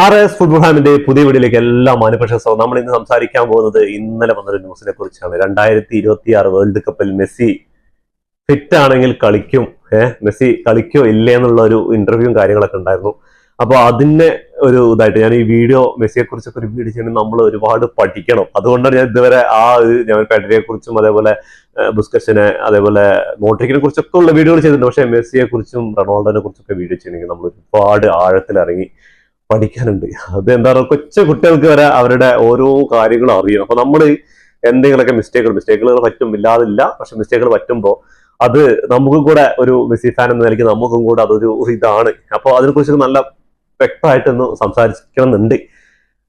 R S football ഹാമിന്റെ പുതിയ വീഡിയോയിലേക്ക് എല്ലാ സ്വാഗതം നമ്മൾ ഇന്ന് സംസാരിക്കാൻ പോകുന്നത് ഇന്നലെ വന്നൊരു ന്യൂസിനെ കുറിച്ചാണ്. രണ്ടായിരത്തി ഇരുപത്തി ആറ് വേൾഡ് കപ്പിൽ മെസ്സി ഫിറ്റ് ആണെങ്കിൽ കളിക്കും. ഏഹ് മെസ്സി കളിക്കോ ഇല്ലേ എന്നുള്ള ഒരു ഇന്റർവ്യൂവും കാര്യങ്ങളൊക്കെ ഉണ്ടായിരുന്നു. അപ്പോൾ അതിന്റെ ഒരു ഇതായിട്ട് ഞാൻ ഈ വീഡിയോ മെസ്സിയെ കുറിച്ചൊക്കെ ഒരു വീഡിയോ ചെയ്യണമെങ്കിൽ നമ്മൾ ഒരുപാട് പഠിക്കണം. അതുകൊണ്ടാണ് ഞാൻ ഇതുവരെ ആ ഒരു ഞാൻ പെഡറിയെ കുറിച്ചും അതേപോലെ ബുസ്കഷനെ അതേപോലെ മോട്രിക്കിനെ കുറിച്ചൊക്കെ ഉള്ള വീഡിയോകൾ ചെയ്തിട്ടുണ്ട്. പക്ഷെ മെസ്സിയെ കുറിച്ചും റൊണാൾഡോനെ കുറിച്ചൊക്കെ വീഡിയോ ചെയ്യണമെങ്കിൽ നമ്മൾ ഒരുപാട് ആഴത്തിൽ ഇറങ്ങി പഠിക്കാനുണ്ട്. അത് എന്താ പറയുക കൊച്ചു കുട്ടികൾക്ക് വരെ അവരുടെ ഓരോ കാര്യങ്ങളും അറിയണം. അപ്പൊ നമ്മൾ എന്തെങ്കിലുമൊക്കെ മിസ്റ്റേക്കുകൾ മിസ്റ്റേക്കുകൾ പറ്റും ഇല്ലാതില്ല പക്ഷെ മിസ്റ്റേക്കുകൾ പറ്റുമ്പോൾ അത് നമുക്കും കൂടെ ഒരു മെസ്സി ഫാൻ എന്ന നിലയ്ക്ക് നമുക്കും കൂടെ അതൊരു ഇതാണ്. അപ്പോൾ അതിനെക്കുറിച്ച് നല്ല വ്യക്തമായിട്ടൊന്ന് സംസാരിക്കണമെന്നുണ്ട്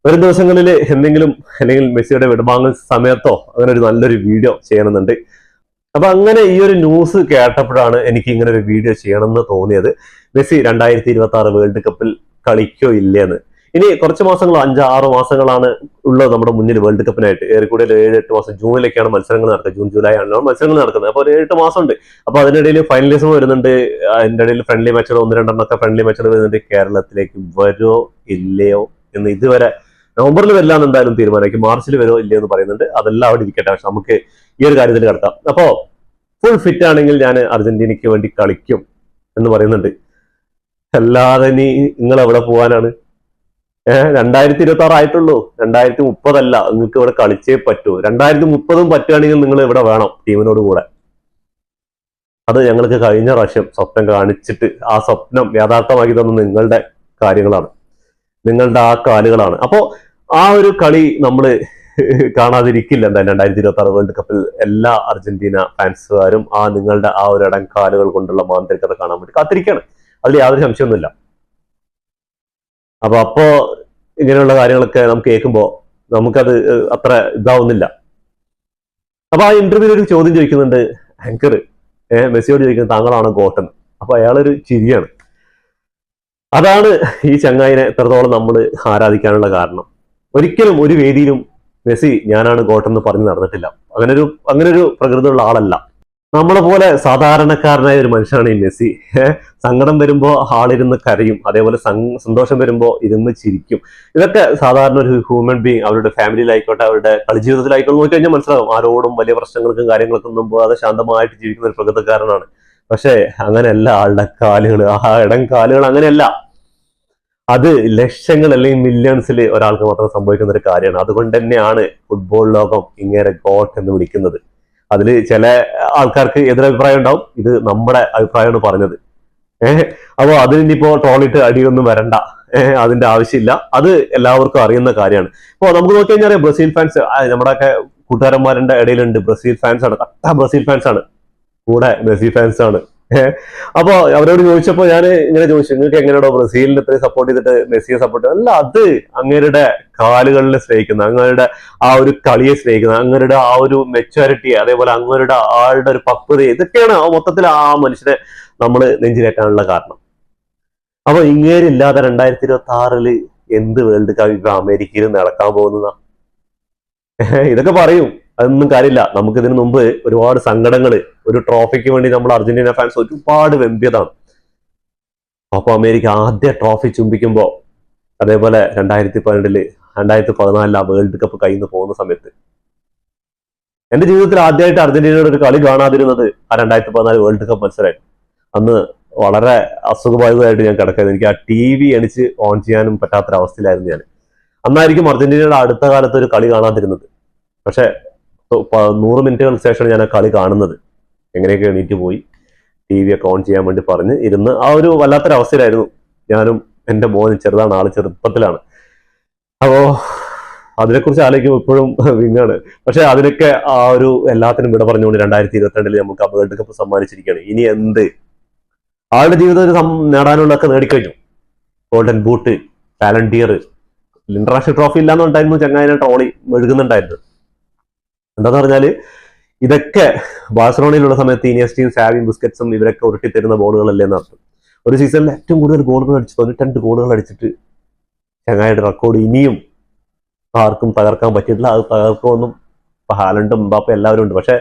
വരും ദിവസങ്ങളിൽ എന്തെങ്കിലും അല്ലെങ്കിൽ മെസ്സിയുടെ വിടവാങ്ങൽ സമയത്തോ അങ്ങനെ ഒരു നല്ലൊരു വീഡിയോ ചെയ്യണമെന്നുണ്ട്. അപ്പൊ അങ്ങനെ ഈ ഒരു ന്യൂസ് കേട്ടപ്പോഴാണ് എനിക്ക് ഇങ്ങനെ ഒരു വീഡിയോ ചെയ്യണമെന്ന് തോന്നിയത്. മെസ്സി രണ്ടായിരത്തി ഇരുപത്തി ആറ് വേൾഡ് കപ്പിൽ കളിക്കോ ഇല്ലേന്ന്. ഇനി കുറച്ച് മാസങ്ങൾ അഞ്ച് ആറ് മാസങ്ങളാണ് ഉള്ളത് നമ്മുടെ മുന്നിൽ വേൾഡ് കപ്പിനായിട്ട്. ഏറെക്കൂടെ ഒരു ഏഴ് എട്ട് മാസം ജൂണിലൊക്കെയാണ് മത്സരങ്ങൾ നടക്കുന്നത്. ജൂൺ ജൂലൈ ആണ് മത്സരങ്ങൾ നടക്കുന്നത്. അപ്പോൾ ഒരു എട്ട് മാസം ഉണ്ട് അപ്പൊ അതിനിടയിൽ ഫൈനലിസം വരുന്നുണ്ട്. അതിന്റെ ഇടയിൽ ഫ്രണ്ട്ലി മാച്ചുകൾ ഒന്ന് രണ്ടെണ്ണമൊക്കെ ഫ്രണ്ട്ലി മാച്ചുകൾ വരുന്നുണ്ട്. കേരളത്തിലേക്ക് വരുമോ ഇല്ലയോ എന്ന് ഇതുവരെ നവംബറിൽ വരില്ലാന്ന് എന്തായാലും തീരുമാനമാക്കി. മാർച്ചിൽ വരുമോ ഇല്ലയോ എന്ന് പറയുന്നുണ്ട്. അതെല്ലാം അവിടെ ഇരിക്കട്ടെ. പക്ഷെ നമുക്ക് ഈ ഒരു കാര്യത്തിൽ കിടക്കാം അപ്പോൾ ഫുൾ ഫിറ്റ് ആണെങ്കിൽ ഞാൻ അർജന്റീനയ്ക്ക് വേണ്ടി കളിക്കും എന്ന് പറയുന്നുണ്ട്. അല്ലാതെ ഇനി നിങ്ങൾ എവിടെ പോകാനാണ്? ഏഹ് രണ്ടായിരത്തി ഇരുപത്തി ആറ് ആയിട്ടുള്ളൂ. രണ്ടായിരത്തി മുപ്പതല്ല നിങ്ങൾക്ക് ഇവിടെ കളിച്ചേ പറ്റൂ. രണ്ടായിരത്തി മുപ്പതും പറ്റുകയാണെങ്കിൽ നിങ്ങൾ ഇവിടെ വേണം ടീമിനോട് കൂടെ. അത് ഞങ്ങൾക്ക് കഴിഞ്ഞ പ്രാവശ്യം സ്വപ്നം കാണിച്ചിട്ട് ആ സ്വപ്നം യാഥാർത്ഥമാക്കി തന്ന നിങ്ങളുടെ കാര്യങ്ങളാണ്. നിങ്ങളുടെ ആ കാലുകളാണ്. അപ്പോ ആ ഒരു കളി നമ്മൾ കാണാതിരിക്കില്ല എന്തായാലും രണ്ടായിരത്തി ഇരുപത്തി ആറ് വേൾഡ് കപ്പിൽ എല്ലാ അർജന്റീന ഫാൻസുകാരും ആ നിങ്ങളുടെ ആ ഒരു ഇടം കാലുകൾ കൊണ്ടുള്ള മാന്ത്രികത കാണാൻ വേണ്ടി കാത്തിരിക്കുകയാണ്. അതിൽ യാതൊരു സംശയമൊന്നുമില്ല. അപ്പൊ അപ്പോ ഇങ്ങനെയുള്ള കാര്യങ്ങളൊക്കെ നമുക്ക് കേൾക്കുമ്പോൾ നമുക്കത് അത്ര ഇതാവുന്നില്ല. അപ്പൊ ആ ഇന്റർവ്യൂവിൽ ഒരു ചോദ്യം ചോദിക്കുന്നുണ്ട് ആങ്കർ മെസ്സിയോട് ചോദിക്കുന്നത് താങ്കളാണ് ഗോട്ടൻ? അപ്പൊ അയാളൊരു ചിരിയാണ്. അതാണ് ഈ ചങ്ങായിനെ എത്രത്തോളം നമ്മൾ ആരാധിക്കാനുള്ള കാരണം. ഒരിക്കലും ഒരു വേദിയിലും മെസ്സി ഞാനാണ് ഗോട്ടൻ എന്ന് പറഞ്ഞു നടന്നിട്ടില്ല. അങ്ങനൊരു അങ്ങനൊരു പ്രകൃതിയുള്ള ആളല്ല. നമ്മളെ പോലെ സാധാരണക്കാരനായ ഒരു മനുഷ്യനാണ് ഈ മെസ്സി. സങ്കടം വരുമ്പോൾ ആളിരുന്ന് കരയും അതേപോലെ സന്തോഷം വരുമ്പോൾ ഇരുന്ന് ചിരിക്കും. ഇതൊക്കെ സാധാരണ ഒരു ഹ്യൂമൻ ബീങ് അവരുടെ ഫാമിലിയിലായിക്കോട്ടെ അവരുടെ കളിജീവിതത്തിലായിക്കോട്ടെ നോക്കി കഴിഞ്ഞാൽ മനസ്സിലാവും. ആരോടും വലിയ പ്രശ്നങ്ങൾക്കും കാര്യങ്ങൾക്കും ഒന്നും പോകാതെ ശാന്തമായിട്ട് ജീവിക്കുന്ന ഒരു പ്രകൃതക്കാരനാണ്. പക്ഷേ അങ്ങനെയല്ല ആളുടെ കാലുകൾ. ആ ഇടം കാലുകൾ അങ്ങനെയല്ല. അത് ലക്ഷങ്ങൾ അല്ലെങ്കിൽ മില്യൺസിൽ ഒരാൾക്ക് മാത്രം സംഭവിക്കുന്ന ഒരു കാര്യമാണ്. അതുകൊണ്ട് തന്നെയാണ് ഫുട്ബോൾ ലോകം ഇങ്ങനെ ഗോട്ട് എന്ന് വിളിക്കുന്നത്. അതിൽ ചില ആൾക്കാർക്ക് എതിരഭിപ്രായം ഉണ്ടാവും. ഇത് നമ്മുടെ അഭിപ്രായമാണ് പറഞ്ഞത്. ഏഹ് അപ്പോ അതിനിപ്പോ ട്രോളിട്ട് അടിയൊന്നും വരണ്ട. അതിന്റെ ആവശ്യമില്ല. അത് എല്ലാവർക്കും അറിയുന്ന കാര്യമാണ്. ഇപ്പോ നമുക്ക് നോക്കി കഴിഞ്ഞാൽ ബ്രസീൽ ഫാൻസ് നമ്മുടെയൊക്കെ കൂട്ടുകാരന്മാരുടെ ഇടയിലുണ്ട്. ബ്രസീൽ ഫാൻസ് ആണ്. കട്ട ബ്രസീൽ ഫാൻസ് ആണ്. കൂടെ ബ്രസീൽ ഫാൻസ് ആണ്. ഏഹ് അപ്പോ അവരോട് ചോദിച്ചപ്പോ ഞാൻ ഇങ്ങനെ ചോദിച്ചു നിങ്ങൾക്ക് എങ്ങനെയാണോ ബ്രസീലിന് ഇത്രയും സപ്പോർട്ട് ചെയ്തിട്ട് മെസ്സിയെ സപ്പോർട്ട് അല്ല അത് അങ്ങേരുടെ കാലുകളിൽ സ്നേഹിക്കുന്ന അങ്ങേരുടെ ആ ഒരു കളിയെ സ്നേഹിക്കുന്ന അങ്ങേരുടെ ആ ഒരു മെച്യൂരിറ്റി അതേപോലെ അങ്ങേരുടെ ആളുടെ ഒരു പക്വത ഇതൊക്കെയാണ് മൊത്തത്തിൽ ആ മനുഷ്യനെ നമ്മൾ നെഞ്ചിലേക്കാനുള്ള കാരണം. അപ്പൊ ഇങ്ങേരില്ലാതെ രണ്ടായിരത്തി ഇരുപത്തി ആറിൽ എന്ത് വേൾഡ് കപ്പ് ഇപ്പൊ അമേരിക്കയിൽ നടക്കാൻ പോകുന്നതാ? ഇതൊക്കെ പറയും. അതൊന്നും കാര്യമില്ല. നമുക്ക് ഇതിനു മുമ്പ് ഒരുപാട് സങ്കടങ്ങൾ ഒരു ട്രോഫിക്ക് വേണ്ടി നമ്മൾ അർജന്റീന ഫാൻസ് ഒരുപാട് വെമ്പിയതാണ്. അപ്പൊ അമേരിക്ക ആദ്യ ട്രോഫി ചുംബിക്കുമ്പോ അതേപോലെ രണ്ടായിരത്തി പന്ത്രണ്ടിൽ രണ്ടായിരത്തി പതിനാലിൽ ആ വേൾഡ് കപ്പ് കയ്യിൽ നിന്ന് പോകുന്ന സമയത്ത്. എന്റെ ജീവിതത്തിൽ ആദ്യമായിട്ട് അർജന്റീനയുടെ ഒരു കളി കാണാതിരുന്നത് ആ രണ്ടായിരത്തി പതിനാല് വേൾഡ് കപ്പ് മത്സരമായിരുന്നു അന്ന് വളരെ അസുഖബാധിതമായിട്ട് ഞാൻ കിടക്കുന്നത് എനിക്ക് ആ ടി വി എണിച്ച് ഓൺ ചെയ്യാനും പറ്റാത്തൊരവസ്ഥയിലായിരുന്നു ഞാൻ. അന്നായിരിക്കും അർജന്റീനയുടെ അടുത്ത കാലത്ത് ഒരു കളി കാണാതിരുന്നത്. പക്ഷെ നൂറ് മിനിറ്റുകൾക്ക് ശേഷമാണ് ഞാൻ ആ കളി കാണുന്നത്. എങ്ങനെയൊക്കെ എണീറ്റ് പോയി ടി വി ഒക്കെ ഓൺ ചെയ്യാൻ വേണ്ടി പറഞ്ഞ് ഇരുന്ന് ആ ഒരു വല്ലാത്തൊരവസ്ഥയിലായിരുന്നു ഞാനും എന്റെ മോനും ചെറുതാണ് ആൾ ചെറുപ്പത്തിലാണ്. അപ്പോ അതിനെക്കുറിച്ച് ആലോചിക്കുമ്പോൾ ഇപ്പോഴും വിങ്ങാണ്. പക്ഷെ അതിനൊക്കെ ആ ഒരു എല്ലാത്തിനും വിട പറഞ്ഞുകൊണ്ട് രണ്ടായിരത്തി ഇരുപത്തിരണ്ടിൽ നമുക്ക് വേൾഡ് കപ്പ് സമ്മാനിച്ചിരിക്കുകയാണ്. ഇനി എന്ത്? ആളുടെ സം- നേടാനുള്ളതൊക്കെ നേടിക്കഴിഞ്ഞു. Golden boot Ballon d'Or international trophy ഇല്ലാന്നുണ്ടായിരുന്നു ചങ്ങായിനെ ട്രോളി മെഴുകുന്നുണ്ടായിരുന്നു എന്താന്ന് പറഞ്ഞാൽ ഇതൊക്കെ ബാഴ്സലോണയിലുള്ള സമയത്ത് ഇനിയസ്റ്റിയും സാവിയും ബിസ്ക്കറ്റ്സും ഇവരൊക്കെ ഉരുട്ടി തരുന്ന ബോളുകളല്ലേ എന്നർത്ഥം ഒരു സീസണിൽ ഏറ്റവും കൂടുതൽ ഗോളുകൾ അടിച്ച് തൊണ്ണൂറ്റി ഗോളുകൾ അടിച്ചിട്ട് ചങ്ങായിയുടെ റെക്കോർഡ് ഇനിയും ആർക്കും തകർക്കാൻ പറ്റിയിട്ടില്ല. അത് തകർക്കുമെന്നും ഇപ്പൊ ഹാലണ്ടും ബാപ്പ എല്ലാവരും ഉണ്ട്. പക്ഷെ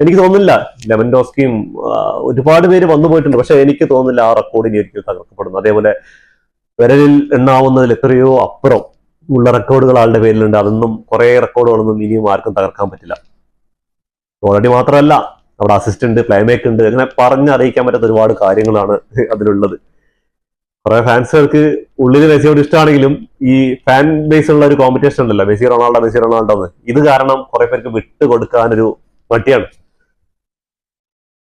എനിക്ക് തോന്നുന്നില്ല ലെമൻഡോസ്കിയും ആ, ഒരുപാട് പേര് വന്നു പോയിട്ടുണ്ട്. പക്ഷെ എനിക്ക് തോന്നുന്നില്ല ആ റെക്കോർഡ് ഇനി ഒരിക്കലും തകർക്കപ്പെടുന്നു. അതേപോലെ വിരലിൽ എണ്ണാവുന്നതിൽ എത്രയോ അപ്പുറം ഉള്ള റെക്കോർഡുകൾ ആളുടെ പേരിലുണ്ട്. അതൊന്നും കുറേ റെക്കോർഡുകളൊന്നും ഇനിയും ആർക്കും തകർക്കാൻ പറ്റില്ല. ഓൾറെഡി മാത്രമല്ല അവിടെ അസിസ്റ്റന്റ് പ്ലേമേക്ക് ഉണ്ട് അങ്ങനെ പറഞ്ഞറിയിക്കാൻ പറ്റാത്ത ഒരുപാട് കാര്യങ്ങളാണ് അതിലുള്ളത്. കുറെ ഫാൻസുകൾക്ക് ഉള്ളിൽ മെസ്സിയോട് ഇഷ്ടമാണെങ്കിലും ഈ ഫാൻ ബേസ് ഉള്ള ഒരു കോമ്പറ്റീഷൻ ഉണ്ടല്ലോ മെസ്സി റൊണാൾഡോ മെസ്സി റൊണാൾഡോ എന്ന്. ഇത് കാരണം കുറെ പേർക്ക് വിട്ടുകൊടുക്കാനൊരു മടിയാണ്.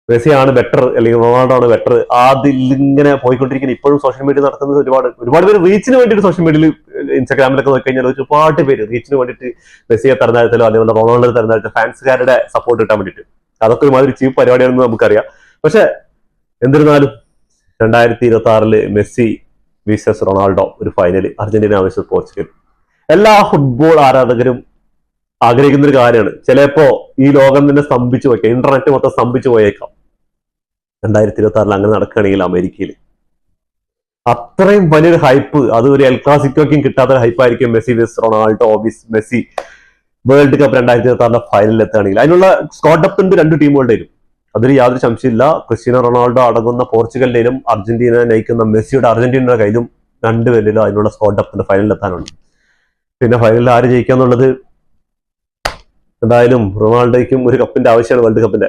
മെസ്സിയാണ് ബെറ്റർ അല്ലെങ്കിൽ റൊണാൾഡോ ആണ് ബെറ്റർ അതിലിങ്ങനെ പോയിക്കൊണ്ടിരിക്കുന്ന ഇപ്പോഴും സോഷ്യൽ മീഡിയ നടക്കുന്നത് ഒരുപാട് ഒരുപാട് പേര് റീച്ചിന് വേണ്ടിയിട്ട് സോഷ്യൽ മീഡിയയിൽ ഇൻസ്റ്റാഗ്രാമിലൊക്കെ നോക്കി കഴിഞ്ഞാൽ ഒരുപാട് പേര് റീച്ചിന് വേണ്ടിയിട്ട് മെസ്സിയെ തെരഞ്ഞെടുത്തലോ അതേപോലെ റൊണാൾഡോ തെരഞ്ഞെടുത്ത ഫാൻസുകാരുടെ സപ്പോർട്ട് കിട്ടാൻ വേണ്ടിയിട്ട്. അതൊക്കെ ഒരുമാതിരി ചീപ്പ് പരിപാടിയാണെന്ന് നമുക്കറിയാം. പക്ഷെ എന്നിരുന്നാലും രണ്ടായിരത്തി ഇരുപത്തി ആറിൽ മെസ്സി വിസസ് റൊണാൾഡോ ഒരു ഫൈനൽ അർജന്റീന വേഴ്സസ് പോർച്ചുഗൽ. എല്ലാ ഫുട്ബോൾ ആരാധകരും ആഗ്രഹിക്കുന്ന ഒരു കാര്യമാണ്. ചിലപ്പോ ഈ ലോകം തന്നെ സ്തംഭിച്ചു പോയേക്കാം. ഇന്റർനെറ്റ് മൊത്തം സ്തംഭിച്ചു പോയേക്കാം. രണ്ടായിരത്തി ഇരുപത്തി ആറിൽ അങ്ങനെ നടക്കുകയാണെങ്കിൽ അമേരിക്കയിൽ അത്രയും വലിയൊരു ഹൈപ്പ് അത് ഒരു എൽ ക്ലാസിക്കോക്കും ഹൈപ്പ് ഹൈപ്പായിരിക്കും മെസ്സി വിസ് റൊണാൾഡോ ഓബിസ് മെസ്സി വേൾഡ് കപ്പ് രണ്ടായിരത്തി ഇരുപത്തി ആറിന്റെ ഫൈനലിൽ എത്തുകയാണെങ്കിൽ. അതിനുള്ള ഉണ്ട് രണ്ട് ടീമുകളുടെയും അതിൽ യാതൊരു സംശയമില്ല ക്രിസ്റ്റ്യാനോ റൊണാൾഡോ അടങ്ങുന്ന പോർച്ചുഗലിന്റെയും അർജന്റീന നയിക്കുന്ന മെസ്സിയുടെ അർജന്റീനയുടെ കയ്യിലും രണ്ടുപേരിലും അതിനുള്ള സ്കോട്ടപ്പിന്റെ ഫൈനലിൽ എത്താനുണ്ട്. പിന്നെ ഫൈനലിൽ ആര് ജയിക്കാന്നുള്ളത് എന്തായാലും റൊണാൾഡോയ്ക്കും ഒരു കപ്പിന്റെ ആവശ്യമാണ് വേൾഡ് കപ്പിന്റെ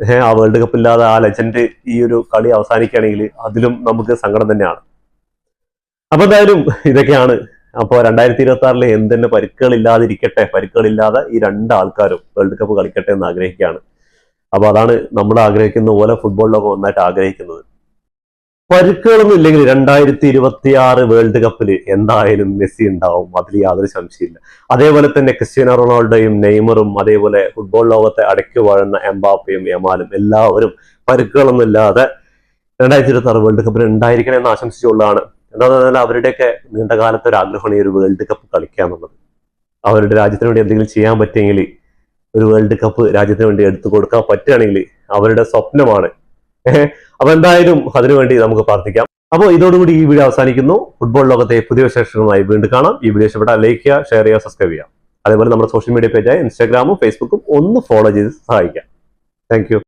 ആ വേൾഡ് കപ്പ് ഇല്ലാതെ ആ ലെജൻഡ് ഈ ഒരു കളി അവസാനിക്കുകയാണെങ്കിൽ അതിലും നമുക്ക് സങ്കടം തന്നെയാണ്. അപ്പൊ എന്തായാലും ഇതൊക്കെയാണ്. അപ്പോൾ രണ്ടായിരത്തി ഇരുപത്തി ആറിലെ എന്തെന്നെ പരിക്കുകളില്ലാതിരിക്കട്ടെ പരിക്കുകളില്ലാതെ ഈ രണ്ട് ആൾക്കാരും വേൾഡ് കപ്പ് കളിക്കട്ടെ എന്ന് ആഗ്രഹിക്കുകയാണ്. അപ്പൊ അതാണ് നമ്മൾ ആഗ്രഹിക്കുന്ന പോലെ ഫുട്ബോൾ ലോകം ഒന്നായിട്ട് ആഗ്രഹിക്കുന്നത്. പരിക്കുകളൊന്നും ഇല്ലെങ്കിൽ രണ്ടായിരത്തി ഇരുപത്തി ആറ് വേൾഡ് കപ്പിൽ എന്തായാലും മെസ്സി ഉണ്ടാവും. അതിൽ യാതൊരു സംശയമില്ല അതേപോലെ തന്നെ ക്രിസ്ത്യാനോ റൊണാൾഡോയും നെയ്മറും അതേപോലെ ഫുട്ബോൾ ലോകത്തെ അടക്കി വാഴുന്ന എംബാപ്പയും യമാലും എല്ലാവരും പരുക്കുകളൊന്നും ഇല്ലാതെ രണ്ടായിരത്തി ഇരുപത്തി ആറ് വേൾഡ് കപ്പിൽ ഉണ്ടായിരിക്കണം എന്ന് ആശംസിച്ചുകൊണ്ടാണ്. എന്താണെന്ന് പറഞ്ഞാൽ അവരുടെയൊക്കെ നീണ്ടകാലത്തെ ഒരു ആഗ്രഹമാണ് ഈ ഒരു വേൾഡ് കപ്പ് കളിക്കുക എന്നുള്ളത്. അവരുടെ രാജ്യത്തിന് വേണ്ടി എന്തെങ്കിലും ചെയ്യാൻ പറ്റിയെങ്കിൽ ഒരു വേൾഡ് കപ്പ് രാജ്യത്തിന് വേണ്ടി എടുത്തു കൊടുക്കാൻ പറ്റുകയാണെങ്കിൽ അവരുടെ സ്വപ്നമാണ് അപ്പൊ എന്തായാലും അതിനുവേണ്ടി നമുക്ക് പ്രാർത്ഥിക്കാം. അപ്പോൾ ഇതോടുകൂടി ഈ വീഡിയോ അവസാനിക്കുന്നു. ഫുട്ബോൾ ലോകത്തെ പുതിയ വിശേഷങ്ങളുമായി വീണ്ടും കാണാം. ഈ വീഡിയോ ഇഷ്ടപ്പെട്ടാൽ ലൈക്ക് ചെയ്യുക ഷെയർ ചെയ്യുക സബ്സ്ക്രൈബ് ചെയ്യുക. അതേപോലെ നമ്മുടെ സോഷ്യൽ മീഡിയ പേജായ ഇൻസ്റ്റാഗ്രാമും ഫേസ്ബുക്കും ഒന്ന് ഫോളോ ചെയ്ത് സഹായിക്കാം. താങ്ക്